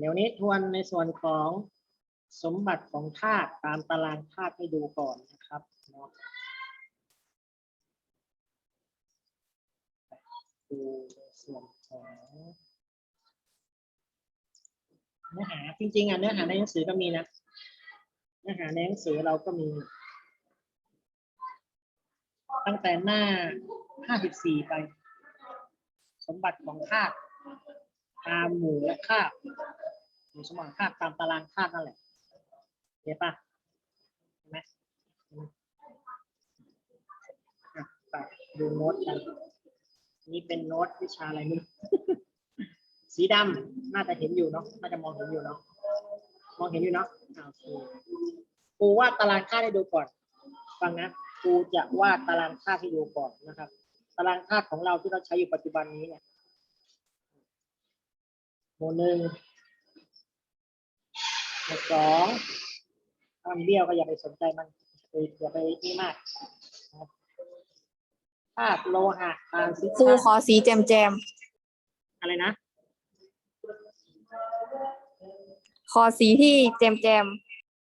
เดี๋ยวนี้ทวนในส่วนของสมบัติของธาตุตามตารางธาตุให้ดูก่อนนะครับเนาะดูในส่วนของเนื้อหาจริงๆอะเนื้อหาในหนังสือก็มีนะเนื้อหาในหนังสือเราก็มี ตั้งแต่หน้า 54 ไป สมบัติของธาตุตามหมู่และคาบ หมู่สมองธาตุตามตารางธาตุนั่นแหละเห็นปะเห็นไหมอะดูโน้ตกันนี่เป็นโน้ตวิชาอะไรไม่สีดำน่าจะเห็นอยู่เนาะน่าจะมองเห็นอยู่เนาะมองเห็นอยู่เนาะอ่าโอเคครูวาดตารางธาให้ดูก่อนฟังนะครูจะวาดตารางธาให้ดูก่อนนะครับ ตารางธาของเราที่เราใช้อยู่ปัจจุบันนี้เนี่ยหมู่หนึ่ง หมู่สองถ้ามันเบี้ยวก็อย่าไปสนใจมันอย่าไปนี่มากนะครับธาตุโลหะทางซิครูขอสีแจมแจมอะไรนะๆขอสีที่แจมแจม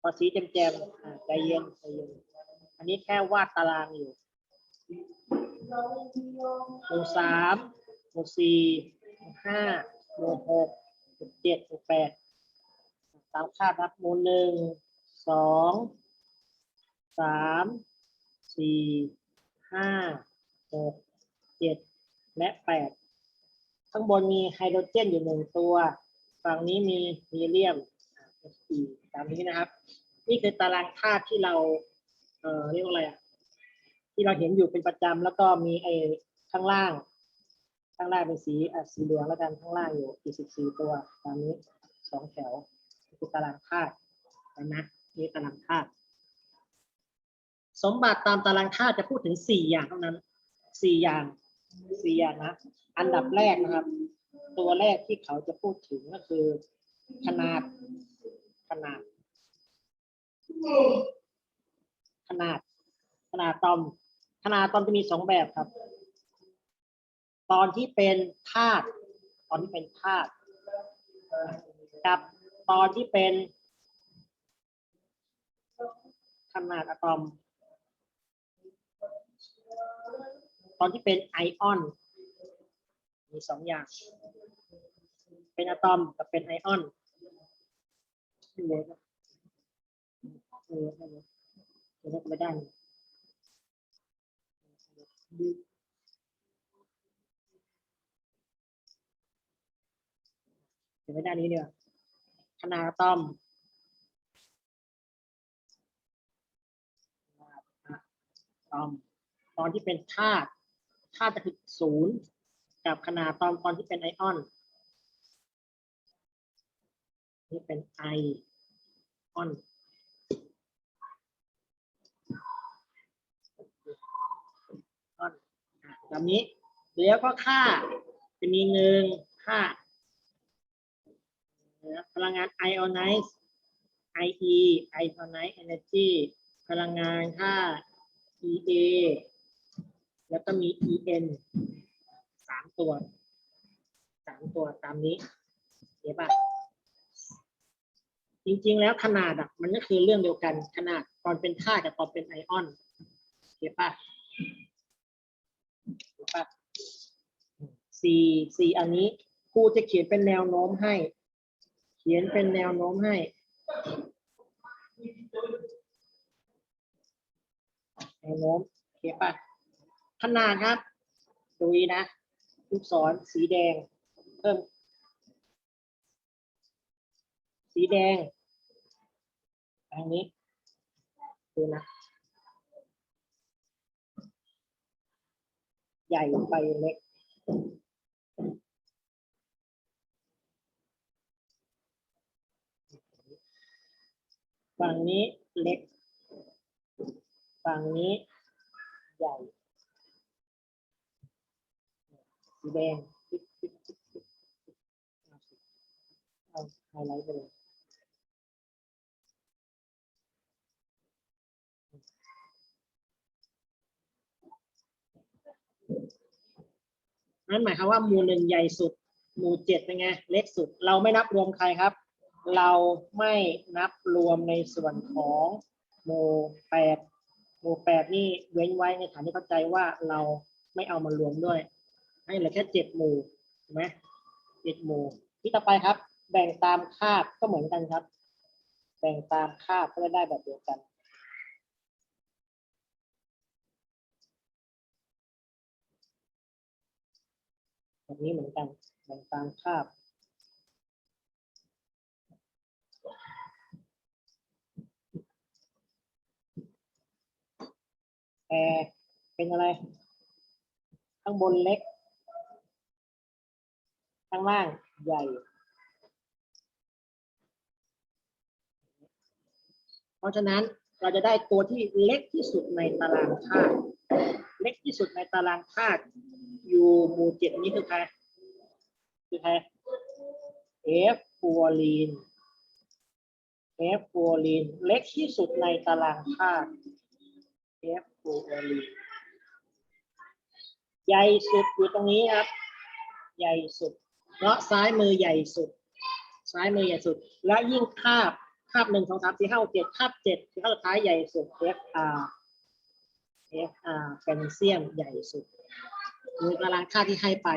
พอสีแจมๆอ่าใจเย็นใจเย็น อันนี้แค่วาดตารางอยู่หมู่สามหมู่สี่หมู่ห้าหมู่หกหมู่เจ็ดหมู่แปด ตามคาดครับหมู่หนึ่งสองสามสี่ห้าหกเจ็ดและแปดข้างบนมีไฮโดรเจนอยู่หนึ่งตัว ฝั่งนี้มีฮีเลียมสี่ตามนี้นะครับ นี่คือตารางธาตุที่เราเอ่อเรียกว่าอะไรอะที่เราเห็นอยู่เป็นประจำแล้วก็มีไอ้ข้างล่าง ข้างล่างเป็นสีอะสีเหลืองแล้วกันข้างล่างอยู่อีกสิบสี่ตัวตามนี้สองแถว คือตารางธาตุเห็นไหมนี่ตารางธาตุสมบัติตามตารางธาตุจะพูดถึงสี่อย่างเท่านั้นสี่อย่างสี่อย่างนะ อันดับแรกนะครับ ตัวแรกที่เขาจะพูดถึงก็คือ ขนาดขนาด ขนาด ขนาดตอม ขนาดตอมจะมีสองแบบครับ ตอนที่เป็นธาตุตอนที่เป็นธาตุกับ ตอนที่เป็นขนาดอะตอม ตอนที่เป็นไอออน มีสองอย่าง เป็นอะตอมกับเป็นไอออนไม่เวิร์กไม่เวิร์กไม่เวิร์กไม่เวิร์กไม่ได้เลยเดี๋ยวไม่ได้านนี้เดีย วาขนาดอะตอมขนาดอะตอมตอนที่เป็นธาตุธาตุจะคือศูนย์กับขนาดตอนตอนที่เป็นไอออน นี่เป็นไอออนออนแบบนี้แล้วก็ค่าจะมีหนึ่งค่า พลังงาน ionize IE ionize energy พลังงานค่า EA แล้วก็มี EN สามตัวสามตัวตามนี้เห็นปะจริงๆ แล้วขนาดอะมันก็คือเรื่องเดียวกันขนาดตอนเป็นธาตุกับตอนเป็นไอออนเห็นปะเห็นปะสี่สี่อันนี้ครูจะเขียนเป็นแนวโน้มให้ ขียนเป็นแนวโน้มให้ แนวโน้มโอเคปะขนาดครับ ดูนะ ลูกศรสีแดง เพิ่ม สีแดงอันนี้ ดูนะ ใหญ่ไปเล็ก ฝั่งนี้เล็ก ฝั่งนี้ใหญ่ สีแดงติ๊กติ๊กติ๊กติ๊กเอาไฮไลท์ไปเลยนั่นหมายความว่าหมู่หนึ่งใหญ่สุด หมู่เจ็ดเป็นไง เล็กสุด เราไม่นับรวมใครครับ เราไม่นับรวมในส่วนของหมู่แปดหมู่แปดนี่เว้นไว้ในฐานที่เข้าใจว่าเราไม่เอามารวมด้วย ให้เหลือแค่เจ็ดหมู่ถูกไหมเจ็ดหมู่ที่ต่อไปครับ แบ่งตามคาบก็เหมือนกันครับ แบ่งตามคาบก็จะได้แบบเดียวกันแบบนี้เหมือนกันแบ่งตามคาบ แต่เป็นอะไร ข้างบนเล็ก ข้างล่างใหญ่ เพราะฉะนั้นเราจะได้ตัวที่เล็กที่สุดในตารางธาตุเล็กที่สุดในตารางธาตุอยู่หมู่เจ็ดนี้คือใครคือใคร F ฟูออรีน F ฟูออรีนเล็กที่สุดในตารางธาตุ F ฟูออรีใหญ่สุดอยู่ตรงนี้ครับ ใหญ่สุด เพราะซ้ายมือใหญ่สุด ซ้ายมือใหญ่สุด และยิ่งคาบคาบหนึ่งสองสามสี่ห้าเจ็ดคาบเจ็ดคือคาบสุดท้ายใหญ่สุด FR FR แคลเซียมใหญ่สุดมีตารางค่าที่ให้ไป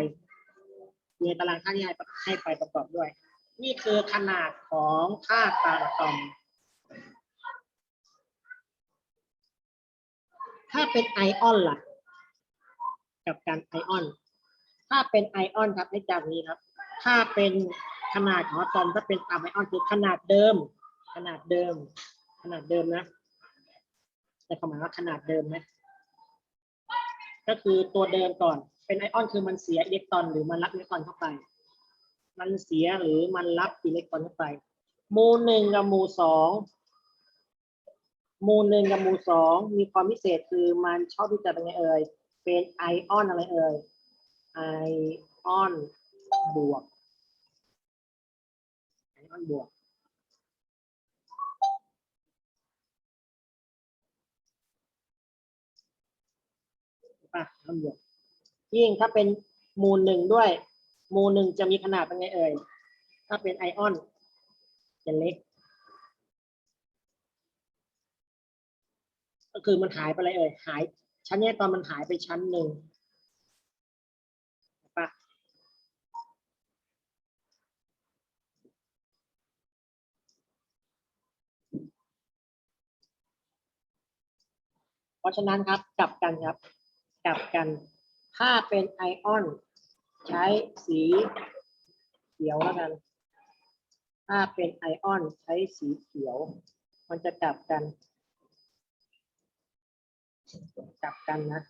มีตารางค่าที่ให้ให้ไปประกอบด้วย นี่คือขนาดของค่าตาอะตอม ถ้าเป็นไอออนล่ะ กับการไอออน ถ้าเป็นไอออนครับให้จำนี้ครับ ถ้าเป็นขนาดของอะตอมถ้าเป็นตามไอออนคือขนาดเดิม ขนาดเดิม ขนาดเดิมนะแต่ความหมายว่าขนาดเดิมนะก็คือตัวเดิมก่อน เป็นไอออนคือมันเสียอิเล็กตรอนหรือมันรับอิเล็กตรอนเข้าไป มันเสียหรือมันรับอิเล็กตรอนเข้าไปหมู่หนึ่งกับหมู่สอง มู่หนึ่งกับมู่สองมีความพิเศษคือมันชอบที่จะเป็นไงเอ่ยเป็นไอออนอะไรเอ่ยไอออนบวกไอออนบวกป่ะไอออนบวกยิ่งถ้าเป็นมู่หนึ่งด้วย มู่หนึ่งจะมีขนาดเป็นไงเอ่ยถ้าเป็นไอออนจะเล็ก ก็คือมันหายไปเลยเอ่ยหาย ชั้นเนี้ยตอนมันหายไปชั้นหนึ่งปะเพราะฉะนั้นครับกลับกันครับ กลับกัน ถ้าเป็นไอออน ใช้สีเขียวแล้วกัน ถ้าเป็นไอออนใช้สีเขียว มันจะกลับกัน กลับกันนะ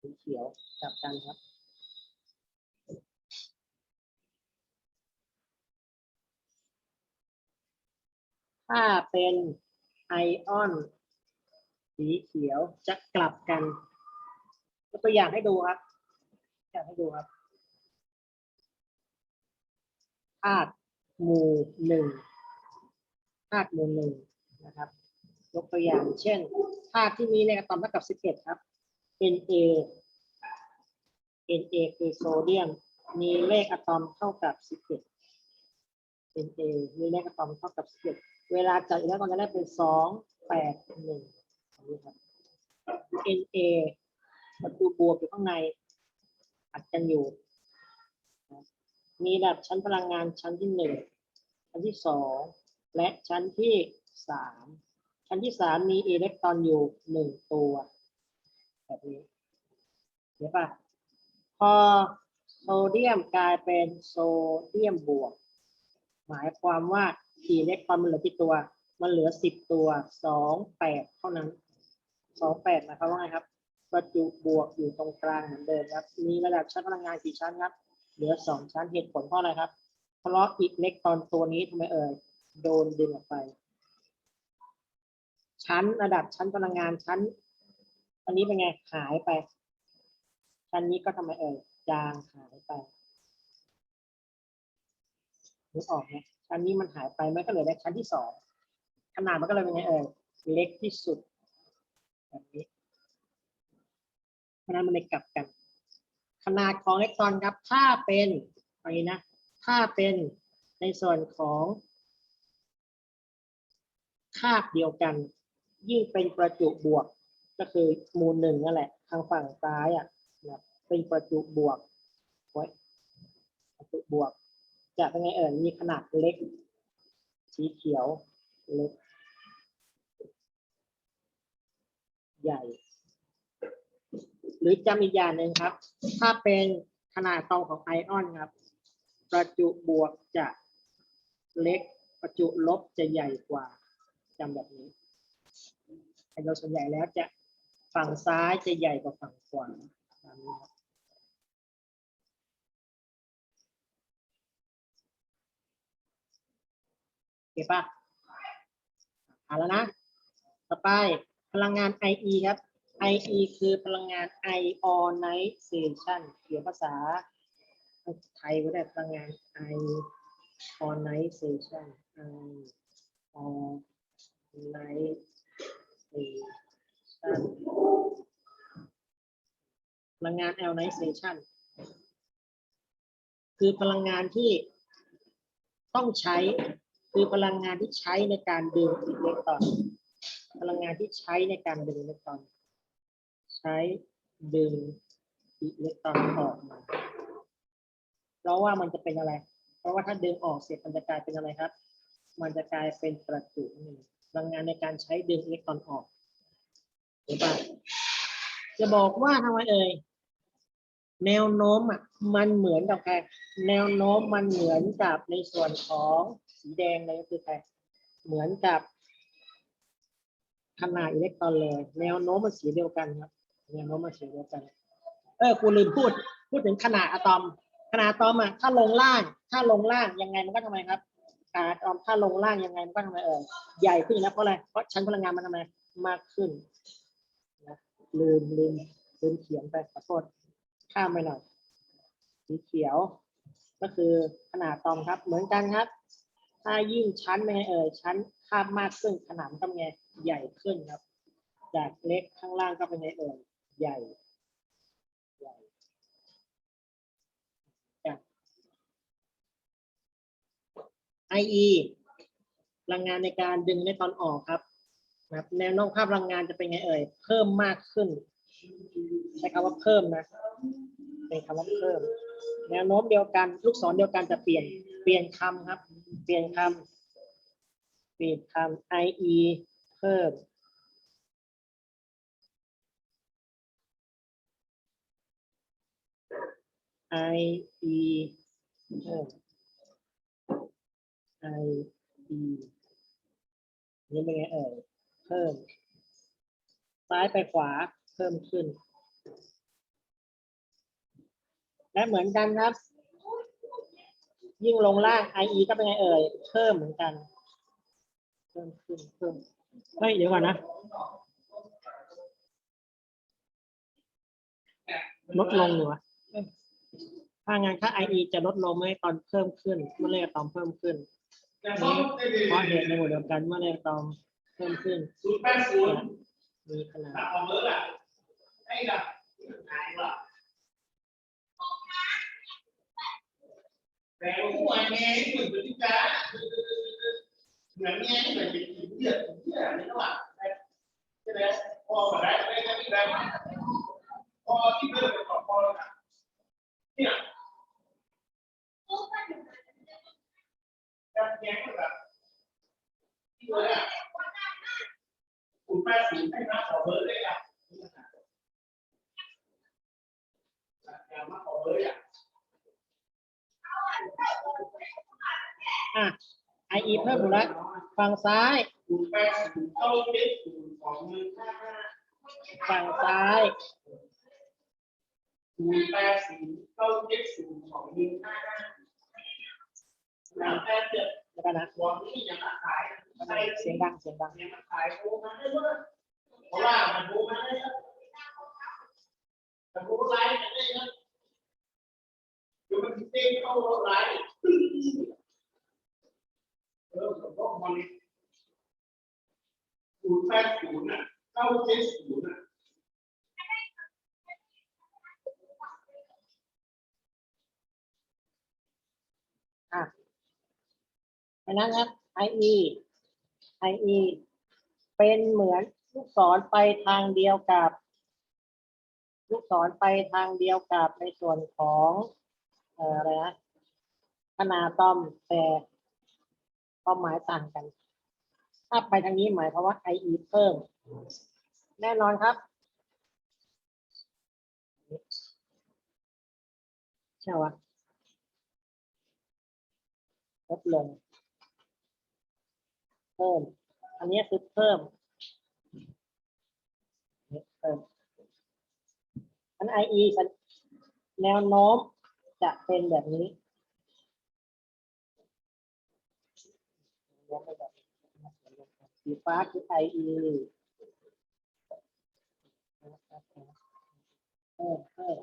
สีเขียวกลับกันครับถ้าเป็นไอออน สีเขียวจะกลับกันยกตัวอย่างให้ดูครับอยากให้ดูครับ ธาตุหมู่หนึ่งธาตุหมู่หนึ่งนะครับ ยกตัวอย่างเช่นธาตุที่มีเลขอะตอมเท่ากับสิบเอ็ดครับ Na Na คือโซเดียม มีเลขอะตอมเท่ากับสิบเอ็ด Na มีเลขอะตอมเท่ากับสิบเอ็ดเวลาจัดอิเล็กตรอนจะได้เป็นสองแปดหนึ่งนี้ครับ Na ประตูบวกอยู่ข้างในอัดกันอยู่ มีระดับชั้นพลังงานชั้นที่หนึ่งชั้นที่สองและชั้นที่สามชั้นที่สามมีอิเล็กตรอนอยู่หนึ่งตัว แบบนี้เห็นปะพอโซเดียมกลายเป็นโซเดียมบวก หมายความว่าอิเล็กตรอนมันเหลือกี่ตัว มันเหลือสิบตัวสองแปดเท่านั้นสองแปดนะครับว่าไงครับ ประจุบวกอยู่ตรงกลางเหมือนเดิมครับ มีระดับชั้นพลังงานกี่ชั้นครับ เหลือสองชั้นเหตุผลเพราะอะไรครับ เพราะอิเล็กตรอนตัวนี้ทำไมเอ่ยโดนดึงออกไป ชั้นระดับชั้นพลังงานชั้น อันนี้เป็นไงหายไป ชั้นนี้ก็ทำไมเอ่ยจางหายไปนึกออกไหมชั้นนี้มันหายไปมันก็เหลือได้ชั้นที่สองขนาดมันก็เลยเป็นไงเอ่ยเล็กที่สุดแบบนี้เพราะฉะนั้นมันเลยกลับกัน ขนาดของอิเล็กตรอนครับ ถ้าเป็นอะไรนะ ถ้าเป็นในส่วนของคาบเดียวกัน ยิ่งเป็นประจุบวก ก็คือมูลหนึ่งนั่นแหละ ทางฝั่งซ้ายอะนะเป็นประจุบวกไว้ประจุบวก จะเป็นไงเอ่ยมีขนาดเล็ก สีเขียวเล็ก ใหญ่ หรือจำอีกอย่างหนึ่งครับ ถ้าเป็นขนาดตองของไอออนครับ ประจุบวกจะเล็ก ประจุลบจะใหญ่กว่าจำแบบนี้ไอโดยส่วนใหญ่แล้วจะฝั่งซ้ายจะใหญ่กว่าฝั่งขวาตามนี้ครับโอเคปะอ่าแล้วนะ ต่อไปพลังงาน IE ครับ IE คือพลังงาน ionization เขียนภาษาไทยก็ได้พลังงาน ionization ionization พลังงาน ionization คือพลังงานที่ต้องใช้คือพลังงานที่ใช้ในการดึงอิเล็กตรอน พลังงานที่ใช้ในการดึงอิเล็กตรอน ใช้ดึงอิเล็กตรอนออกมาเพราะว่ามันจะเป็นอะไร เพราะว่าถ้าดึงออกเสร็จมันจะกลายเป็นอะไรครับ มันจะกลายเป็นประจุหนั่งพลังงานในการใช้ดึงอิเล็กตรอนออกเห็นปะจะบอกว่าทำไมเอ่ยแนวโน้มอะมันเหมือนกับใครแนวโน้มมันเหมือนกับในส่วนของสีแดงเลยก็คือใครเหมือนกับขนาดอิเล็กตรอนเลย แนวโน้มมันสีเดียวกันครับ แนวโน้มมันสีเดียวกันเออกูลืมพูดพูดถึงขนาดอะตอม ขนาดอะตอมอะถ้าลงล่าง ถ้าลงล่างยังไงมันก็ทำไมครับขนาดอะตอมถ้าลงล่างยังไงมันก็ทำไมเออใหญ่ขึ้นนะเพราะอะไรเพราะชั้นพลังงานมันทำไมมากขึ้นนะลืมลืมลืมเขียนไปขอโทษข้ามไปหน่อยสีเขียว ก็คือขนาดอะตอมครับ เหมือนกันครับ ถ้ายิ่งชั้นเป็นไงเอ่ยชั้นคาบมากขึ้นขนาดก็เป็นไงใหญ่ขึ้นครับ จากเล็กข้างล่างก็เป็นไงเอ่ย ใหญ่ใหญ่จ้ะ IE พลังงานในการดึงในตอนออกครับนะครับแนวโน้มค่าพลังงานจะเป็นไงเอ่ย เพิ่มมากขึ้น ใช้คำว่าเพิ่มนะ เป็นคำว่าเพิ่ม แนวโน้มเดียวกัน ลูกศรเดียวกันจะเปลี่ยน เปลี่ยนคำครับ เปลี่ยนคำเปลี่ยนคำ IE เพิ่ม IE IE นี่เป็นไงเอ่ยเพิ่ม ซ้ายไปขวาเพิ่มขึ้น และเหมือนกันครับ ยิ่งลงล่าง IE ก็เป็นไงเอ่ยเพิ่มเหมือนกัน เพิ่มขึ้นเพิ่มเฮ้ยเดี๋ยวก่อนนะลดลงอยู่วะเอ้ย ถ้างั้นค่า IE จะลดลงไม่ตอนเพิ่มขึ้น เมื่อเลขอะตอมเพิ่มขึ้นนี้เพราะเหตุในหมวดเดียวกันเมื่อเลขอะตอมเพิ่มขึ้นศูนย์แปดศูนย์มีขนาดตัดออกเลยอะไอ้ดับหายว่ะแต่หัวแง่เหมือนเป็นจ้าเหมือนแง่เหมือนเป็นหินเดือดหินเดือดนี่ก็ว่าใช่ไหมพอมาได้ได้ก็ที่ได้พอที่เดินไปก่อนพอแล้วนะเนี่ยการ แย้งแบบที่เลยอะคุณแม่สีให้มาขอเบอร์เลยอะอย่ามาขอเบอร์อะอะ IE เพิ่มอยู่แล้วฝั่งซ้ายคุณแม่สีเข้าเจ็ดศูนย์สองหนึ่งห้าห้าฝั่งซ้ายคุณแม่สีเข้าเจ็ดศูนย์สองหนึ่งห้าห้าหลังแม่เจ็ด แล้วกันนะหัวนี่ยังมาขายใช่เสียงดังเสียงดังยังขายโอ้มาได้เมื่อเพราะว่ามันโอ้มาได้เยอะแต่โอ้ไลน์มันได้เยอะเดี๋ยวมันเต้นเข้าไลน์เออผมก็มองนี่ศูนย์แปดศูนย์อะเก้าเจ็ดศูนย์อะอะ นั้นครับ IE IE เป็นเหมือนลูกศรไปทางเดียวกับ ลูกศรไปทางเดียวกับในส่วนของอะไรนะขนาดตอมแต่ความหมายต่างกัน ถ้าไปทางนี้หมายความว่า IE เพิ่ม แน่นอนครับใช่วะลดลง พิ่ม อันนี้คือเพิ่มเพิ่มอัน IE แนวโน้มจะเป็นแบบนี้แนวโน้มเสีฟ้าคือ IE เพิ่มเพิ่ม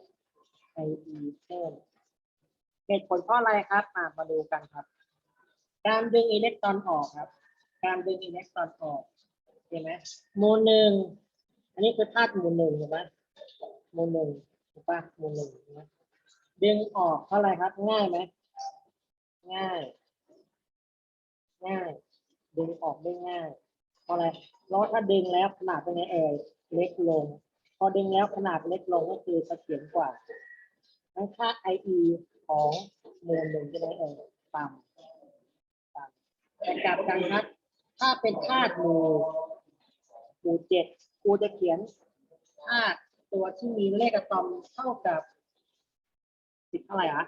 IE เพิ่มเหตุผลเพราะอะไรครับอะมาดูกันครับ การดึงอิเล็กตรอนออกครับ การดึงอิเล็กตรอนออกเห็นไหมโมหนึ่งอันนี้คือธาตุโมหนึ่งเห็นไหมโมหนึ่งถูกปะโมหนึ่งเห็นไหมดึงออกเท่าไหร่ครับ ง่ายไหมง่าย ง่าย ดึงออกได้ง่ายเพราะอะไรเพราะถ้าดึงแล้วขนาดเป็นไงเอ่ยเล็กลง พอดึงแล้วขนาดเล็กลงก็คือเสถียรกว่าทั้งค่า IE ของโมหนึ่งจะได้เอ่ยต่ำแต่กลับกันครับ ถ้าเป็นธาตุหมู่หมู่เจ็ดครูจะเขียนธาตุตัวที่มีเลขอะตอมเท่ากับสิบเท่าไหร่อะ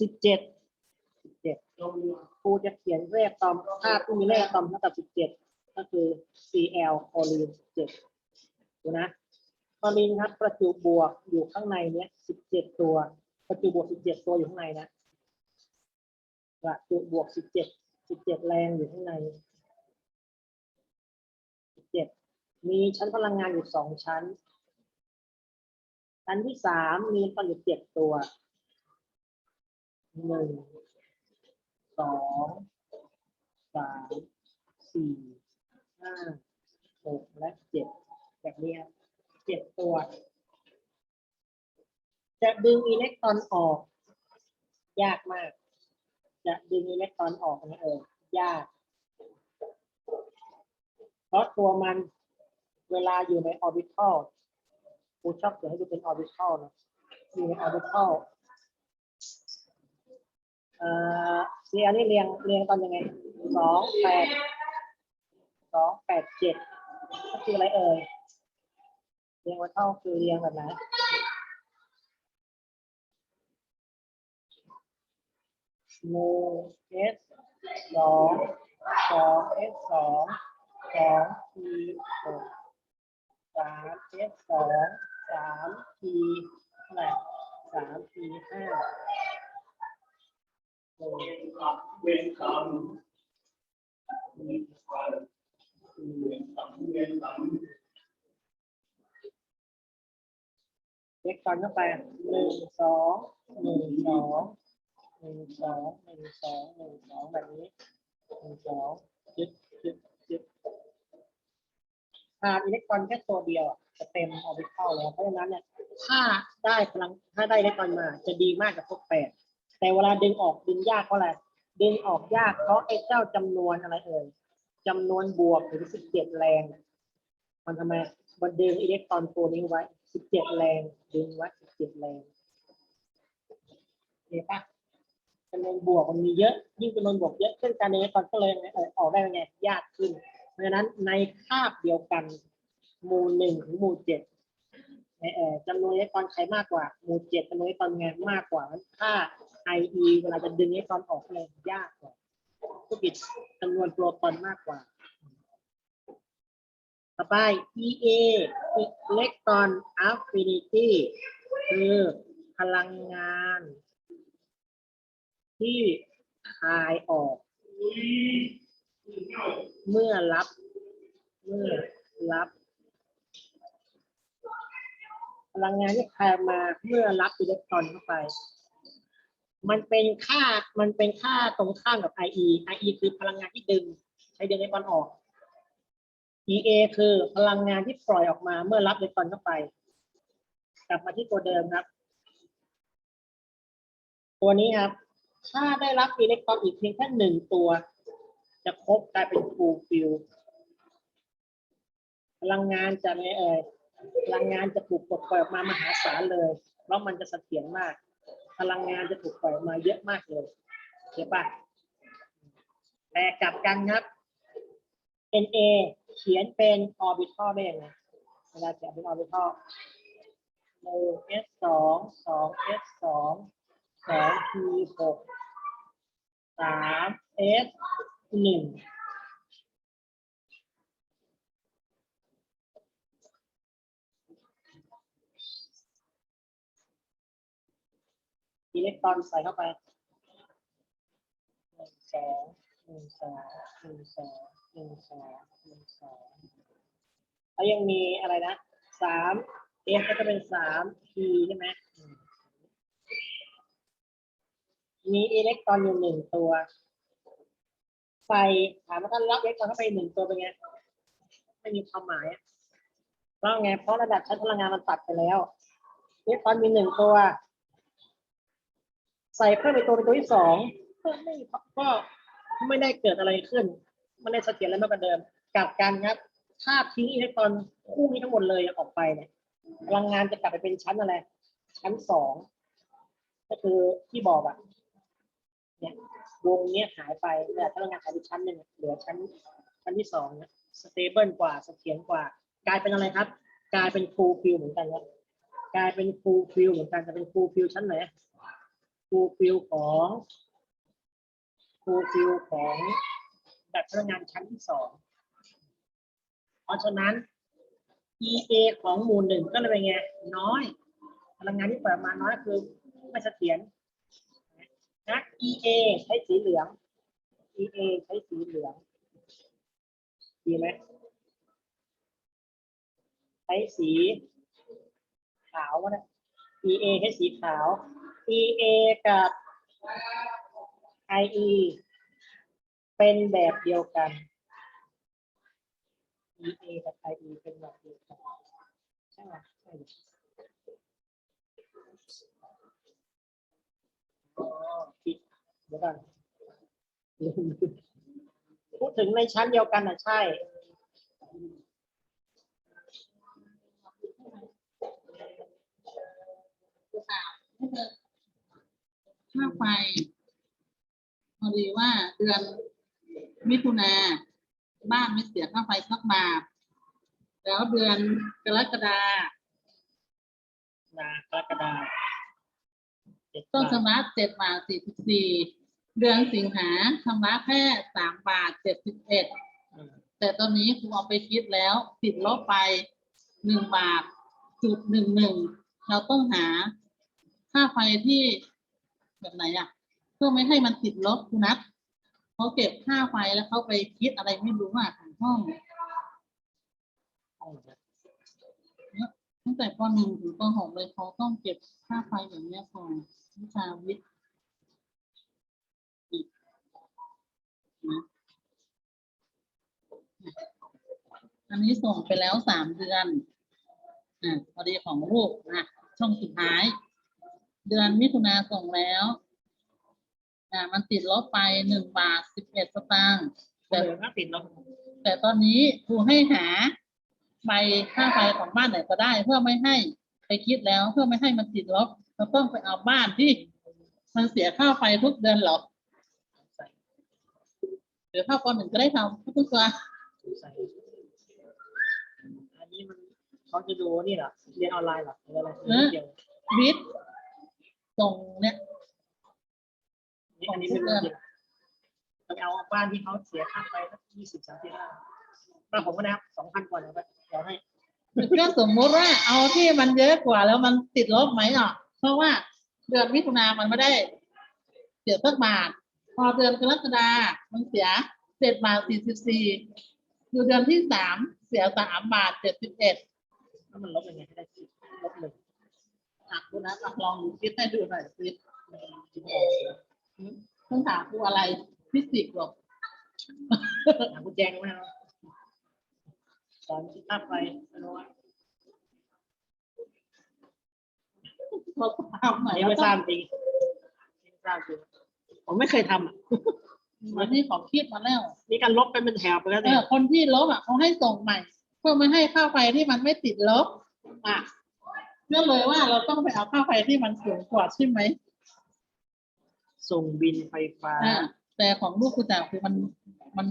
สิบเจ็ดสิบเจ็ดครูจะเขียนเลขอะตอมธาตุที่มีเลขอะตอมเท่ากับสิบเจ็ดก็คือ Cl คอลีนเจ็ดดูนะคอลีนครับ ประจุบวกอยู่ข้างในเนี้ยสิบเจ็ดตัว ประจุบวกสิบเจ็ดตัวอยู่ข้างในนะประจุบวกสิบเจ็ดสิบเจ็ดแรงอยู่ข้างใน มีชั้นพลังงานอยู่สองชั้น ชั้นที่สามมีตอนอยู่เจ็ดตัวหนึ่งสองสามสี่ห้าหกและเจ็ดแบบนี้เจ็ดตัว จะดึงอิเล็กตรอนออก ยากมาก จะดึงอิเล็กตรอนออกนะเออยาก เพราะตัวมัน เวลาอยู่ในออร์บิทัลกูชอบเขียนให้ดูเป็นออร์บิทัลนะอยู่ในออร์บิทัลเอ่อเรียงนี่เรียงเรียงตอนยังไงสองแปดสองแปดเจ็ดก็คืออะไรเอ่ยเรียงวัเท่าคือเรียงแบบไหนโมเอสสองสองเอสสองสองทีหก สามเอสสองสามทีเท่าไหร่สามทีห้าโอ้เวรกรรมเวรกรรมเวรกรรมเวรกรรมเล็กตอนเข้าไปหนึ่งสองหนึ่งสองหนึ่งสองหนึ่งสองหนึ่งสองแบบนี้หนึ่งสองยึดยึดยึดาดอิเล็กตรอนแค่ตัวเดียวอะจะเต็มออร์บิทัลแล้วเพราะฉะนั้นเนี่ยถ้าได้พลังถ้าได้อิเล็กตรอนมาจะดีมากกับพวกแปดแต่เวลาดึงออกดึงยากเพราะอะไรดึงออกยากเพราะไอ้เจ้าจำนวนอะไรเอ่ยจำนวนบวกถึงสิบเจ็ดแรง มันทำไมมันดึงอิเล็กตรอนตัวนี้ไว้สิบเจ็ดแรงดึงไว้สิบเจ็ดแรงเห็นปะจำนวนบวกมันมีเยอะ ยิ่งจำนวนบวกเยอะขึ้นการดึงอิเล็กตรอนก็เลยไงเออออกได้ไงยากขึ้น เพราะฉะนั้นในคาบเดียวกันหมู่หนึ่งถึงหมู่เจ็ดเอ่อจำนวนอิเล็กตรอนใครมากกว่าหมู่เจ็ดจำนวนอิเล็กตรอนไงมากกว่าถ้า IE เวลาจะดึงอิเล็กตรอนออกเลยยากกว่าผู้ผิดจำนวนโปรตอนมากกว่า ต่อไป EA Electron Affinity คือพลังงาน ที่คายออก เมื่อรับ เมื่อรับพลังงานที่คายมาเมื่อรับอิเล็กตรอนเข้าไป มันเป็นค่า มันเป็นค่าตรงข้ามกับ IE IE คือพลังงานที่ดึง ใช้ดึงอิเล็กตรอนออก EA คือพลังงานที่ปล่อยออกมาเมื่อรับอิเล็กตรอนเข้าไป กลับมาที่ตัวเดิมครับ ตัวนี้ครับ ถ้าได้รับอิเล็กตรอนอีกเพียงแค่หนึ่งตัว จะครบกลายเป็น full fill พลังงานจะไม่เอ่ยพลังงานจะถูกปลดปล่อยออกมามหาศาลเลย เพราะมันจะเสถียรมาก พลังงานจะถูกปล่อยมาเยอะมากเลยเข้าปะแต่กลับกันครับ NA เขียนเป็น orbital ได้ยังไงเวลาเขียนเป็น orbital หนึ่ง S สองสอง S สองสอง P หกสาม S หนึ่งอิเล็กตรอนใส่เข้าไปหนึ่งสองหนึ่งสองหนึ่งสองหนึ่งสองหนึ่งสองแล้วยังมีอะไรนะสามเอ็ก็จะเป็นสาม P ใช่ไหมมีอิเล็กตรอนอยู่หนึ่งตัว ไฟถามว่าถ้ารับอิเล็กตรอนเข้าไปหนึ่งตัวเป็นไงไม่มีความหมายเพราะไงเพราะระดับชั้นพลังงานมันตัดไปแล้วเล็กตอนมีหนึ่งตัว ใส่เพิ่มไปตัวเป็นตัวที่สองก็ไม่ก็ไม่ได้เกิดอะไรขึ้นไม่ได้เสถียรอะไรมากกว่าเดิมกลับกันครับถ้าทิ้งอิเล็กตรอนคู่นี้ทั้งหมดเลยออกไปเนี่ยพลังงานจะกลับไปเป็นชั้นอะไรชั้นสองก็คือที่บอกอะเนี่ย วงเนี้ยหายไปแต่พลังงานหายไปชั้นหนึ่งเหลือชั้นชั้นที่สองนี่ยสเตเบิลกว่าเสถียรกว่า กลายเป็นอะไรครับ กลายเป็นฟูลฟิลเหมือนกันครับกลายเป็นฟูลฟิลเหมือนกันจะเป็นฟูลฟิลชั้นไหนฟูลฟิลของฟูลฟิลของแบบพลังงานชั้นที่สองเพราะฉะนั้น EA ของหมู่หนึ่งก็เลยเป็นไงน้อย พลังงานที่ปล่อยมาน้อยคือไม่เสถียร นะ EA ใช้สีเหลือง EA ใช้สีเหลือง ดีไหมใช้สีขาวก็ได้ EA ใช้สีขาว EA กับ IE เป็นแบบเดียวกัน EA กับ IE เป็นแบบเดียวกันใช่ไหมใช่ ดิอ๋อผิดเดี๋ยวก่อนพูดถึงในชั้นเดียวกันอะใช่ ค่าไฟพอดีว่าเดือนมิถุนาบ้านไม่เสียค่าไฟสักบาท แล้วเดือนกรกฎา นากรกฎาคมเจ็ด ต้องบาทชำระเจ็ดบาทสี่สิบสี่เดือนสิงหาชำระแค่สามบาทเจ็ดสิบเอ็ดอืมแต่ตอนนี้ครูเอาไปคิดแล้วติดลบไปหนึ่งบาทจุดหนึ่งหนึ่งเราต้องหาค่าไฟที่แบบไหนอะเพื่อไม่ให้มันติดลบคุณนัทเขาเก็บค่าไฟแล้วเขาไปคิดอะไรไม่รู้อะของห้อง ตั้งแต่ปหนึ่งถึงปหกเลยเขาต้องเก็บค่าไฟอย่างนี้ก่อนวิชาวิทย์อีกนะอันนี้ส่งไปแล้วสามเดือนอะพอดีของลูกนะช่องสุดท้าย เดือนมิถุนาส่งแล้วอ่ามันติดลบไปหนึ่งบาทสิบเอ็ดสตางค์แต่ เหลือก็ติดลบ แต่ตอนนี้ครูให้หา ใบค่าไฟของบ้านไหนก็ได้ เพื่อไม่ให้ไปคิดแล้ว เพื่อไม่ให้มันติดลบเราต้องไปเอาบ้านที่ มันเสียค่าไฟทุกเดือนหรอกหรือค่าปหนึ่งก็ได้ทำทุกตัวใส่อันนี้มันเขาจะดูนี่เหรอเรียนออนไลน์เหรอหรืออะไรเดียววิทย์ส่งเนี่ยนี่อันนี้ไม่รู้จริงเราเอาบ้านที่เขาเสียค่าไฟสักยี่สิบสามสิบห้า บ้านผมก็นะครับสองพันกว่าเดี๋ยวไปเดี๋ยวให้ก็สมมุติว่าเอาที่มันเยอะกว่าแล้วมันติดลบไหมเนาะเพราะว่าเดือนมิถุนามันไม่ได้เสียสักบาท พอเดือนกรกฎามันเสียเจ็ดบาทสี่สิบสี่คือเดือนที่สามเสียสามบาทเจ็ดสิบเอ็ดแล้วมันลบยังไงให้ได้สิบลบหนึ่งอะคุณนะลองคิดให้ดูหน่อยสิคิดออกต้องถามครูอะไรฟิสิกส์หรอกถามคุณแจงไหมครับ สอนคิดค่าไฟไม่รู้ว่าเราทำใหม่อันนี้ไม่ทราบจริงไม่ทราบจริงผมไม่เคยทำอะวันนี้ของคิดมาแล้วนี่การลบเป็นเป็นแถวไปแล้วเอเนี่ยอคนที่ลบอะเขาให้ส่งใหม่ เพื่อไม่ให้ค่าไฟที่มันไม่ติดลบอะก็เลยว่าเราต้องไปเอาค่าไฟที่มันสูงกว่าใช่ไหมส่งบินไฟฟ้าอ่าแต่ของลูกคุณจ่าคือมันมัน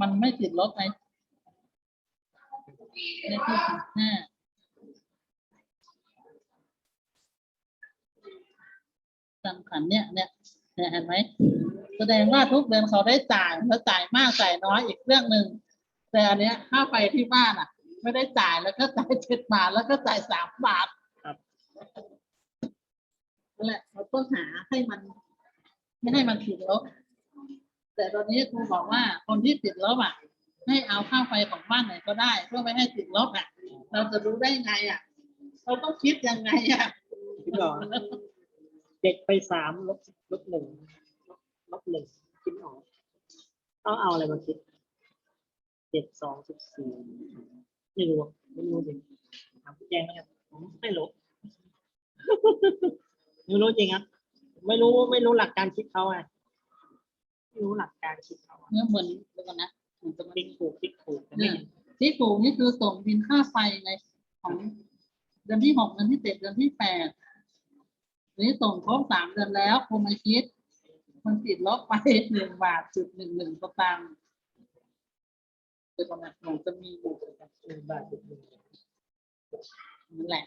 มันไม่ติดลบไง เลขที่สิบห้าจำขันเนี่ยเนี่ยเนี่ยเห็นไหมแสดงว่าทุกเดือนเขาได้จ่ายแล้วจ่ายมากจ่ายน้อยอีกเรื่องหนึ่งแต่อันเนี้ยค่าไฟที่บ้านอะ ไม่ได้จ่ายแล้วก็จ่ายเจ็ดบาทแล้วก็จ่ายสามบาทครับนั่นแหละเราต้องหาให้มัน ไม่ให้มันติดลบแต่ตอนนี้ครูบอกว่าคนที่ติดลบอะ ให้เอาค่าไฟของบ้านไหนก็ได้เพื่อไม่ให้ติดลบอะ เราจะรู้ได้ไงอะเราต้องคิดยังไงอะคิดก่อนเด็กไปสามลบลบหนึ่งลบลบหนึ่งคิดออกต้องเอาอะไรมาคิดเจ็ดสองสิบสี่ไม่รู้อะไม่รู้จริงถามพี่แจงนะครับผมไม่รู้ไม่รู้จริงครับไม่รู้ไม่รู้หลักการคิดเขาไงไม่รู้หลักการคิดเขาอะเนี่ยเหมือนเดี๋ยวก่อนนะ เหมือนจะมาติ๊กถูกติ๊กถูกแต่ไม่เห็นที่ถูกนี่คือส่งบินค่าไฟในของเดือนที่หกเดือนที่เจ็ดเดือนที่แปดนี่ส่งครบสามเดือนแล้วครูมาคิด มันติดลบไปหนึ่งบาทจุดหนึ่งหนึ่งสตางค์เดี๋ยวก่อนนะหนูจะมีอยู่หนึ่งบาทจุดหนึ่งนั่นแหละ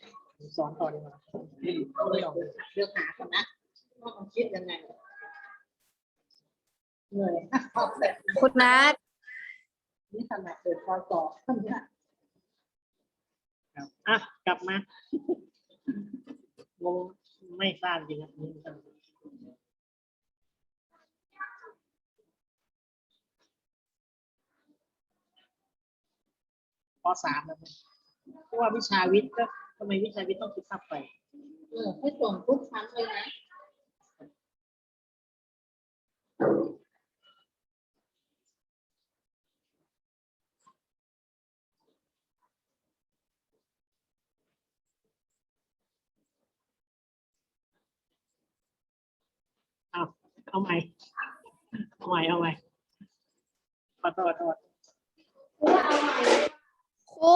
สอนต่อดีกว่าอืมเอาเลยเลือกหาก่อนนะว่ามันคิดยังไงเหนื่อยแบบคุณนัท นี่ขนาดเปิดพอสอบท่านเนี่ยครับอะกลับมาวงไม่ทราบจริงครับนี่ไม่ทราบปสามแล้วมั้ยเพราะว่าวิชาวิทย์ก็ทำไมวิชาวิทย์ต้องคิดทับไปเออให้ส่งทุกชั้นเลยนะ เอา เอาใหม่เอาใหม่เอาใหม่ขอโทษขอโทษครู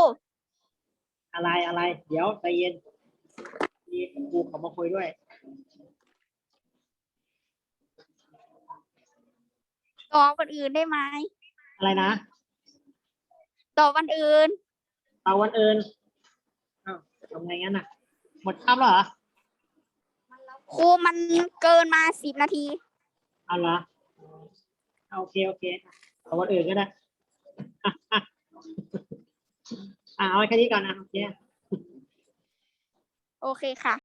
อะไรอะไร เดี๋ยวใจเย็นมีครูเขามาคุยด้วย ต่อวันอื่นได้ไหมอะไรนะต่อวันอื่น เอาวันอื่นอ้าวทำไงงั้นน่ะ หมดคาบแล้วเหรอครูมันเกินมาสิบนาที เอาละเอาโอเคโอเคเอาวันอื่นก็ได้อะอะอะเอาไว้แค่นี้ก่อนนะโอเคโอเคค่ะ